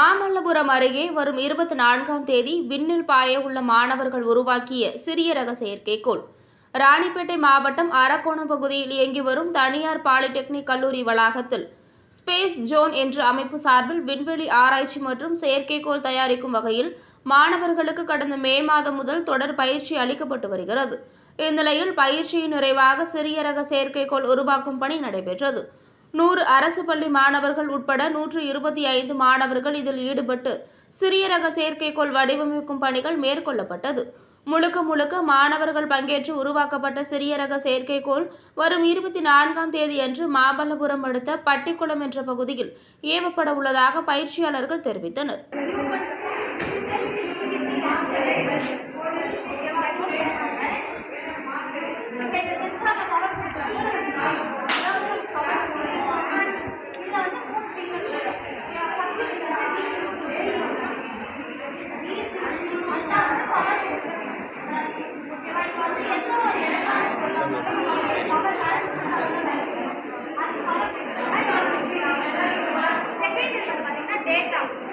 அருகே வரும் இருபத்தி நான்காம் தேதி விண்ணில் பாய உள்ள மாணவர்கள் உருவாக்கிய சிறிய ரக செயற்கைக்கோள். ராணிப்பேட்டை மாவட்டம் அரக்கோணம் பகுதியில் இயங்கி வரும் தனியார் பாலிடெக்னிக் கல்லூரி வளாகத்தில் ஸ்பேஸ் ஜோன் என்ற அமைப்பு சார்பில் விண்வெளி ஆராய்ச்சி மற்றும் செயற்கைக்கோள் தயாரிக்கும் வகையில் மாணவர்களுக்கு கடந்த மே மாதம் முதல் தொடர் பயிற்சி அளிக்கப்பட்டு வருகிறது. இந்நிலையில் பயிற்சியின் நிறைவாக சிறிய ரக செயற்கைக்கோள் உருவாக்கும் பணி நடைபெற்றது. நூறு அரசு பள்ளி மாணவர்கள் உட்பட நூற்று இருபத்தி ஐந்து மாணவர்கள் இதில் ஈடுபட்டு சிறிய ரக செயற்கைக்கோள் வடிவமைக்கும் பணிகள் மேற்கொள்ளப்பட்டது. முழுக்க முழுக்க மாணவர்கள் பங்கேற்று உருவாக்கப்பட்ட சிறிய ரக செயற்கைக்கோள் வரும் இருபத்தி நான்காம் தேதியன்று மாமல்லபுரம் அடுத்த பட்டிக்குளம் என்ற பகுதியில் ஏவப்பட உள்ளதாக பயிற்சியாளர்கள் தெரிவித்தனர். data